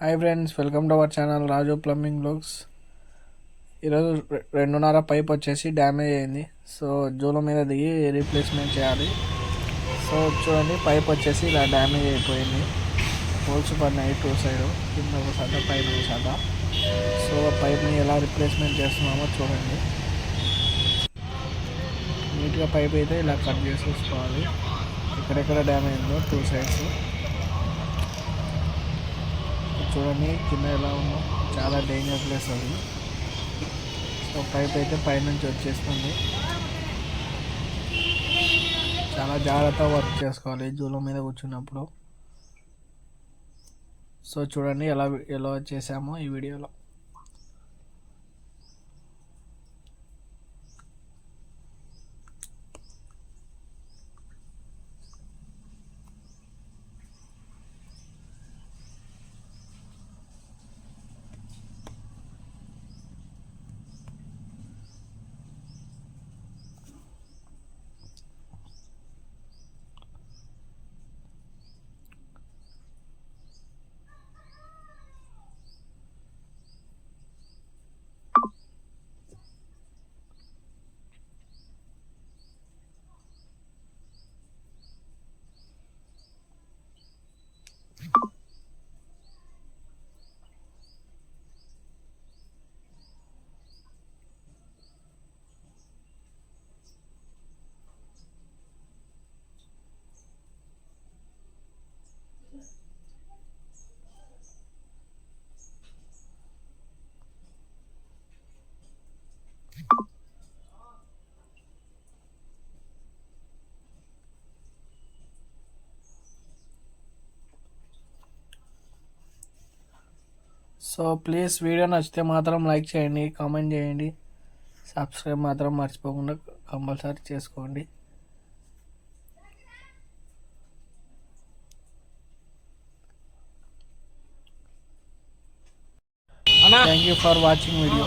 Hi friends welcome to our channel Raju plumbing blogs ఈరోజు రెండున్నర pipe వచ్చేసి damage అయింది. సో జూలో మీద దిగి రీప్లేస్మెంట్ చేయాలి. సో చూడండి పైప్ వచ్చేసి ఇలా డ్యామేజ్ అయిపోయింది. హోల్స్ పడినాయి టూ సైడ్ కింద ఒక సట పైన ఒక సట సో పైప్ని ఎలా రీప్లేస్మెంట్ చేస్తున్నామో చూడండి. నీట్గా పైప్ అయితే ఇలా కట్ చేసేసుకోవాలి. ఎక్కడెక్కడ డ్యామేజ్ ఉందో టూ సైడ్స్ చూడండి కింద ఎలా ఉందో. చాలా డేంజర్ ప్లేస్ అది. సో పైప్ అయితే పైనుంచి వచ్చేస్తుంది. చాలా జాగ్రత్తగా వర్క్ చేసుకోవాలి జూలో మీద కూర్చున్నప్పుడు. సో చూడండి ఎలా ఎలా చేసామో ఈ వీడియోలో సో ప్లీజ్ వీడియో నచ్చితే మాత్రం లైక్ చేయండి కామెంట్ చేయండి. సబ్స్క్రైబ్ మాత్రం మర్చిపోకుండా కంపల్సరీ చేసుకోండి. Thank you for watching video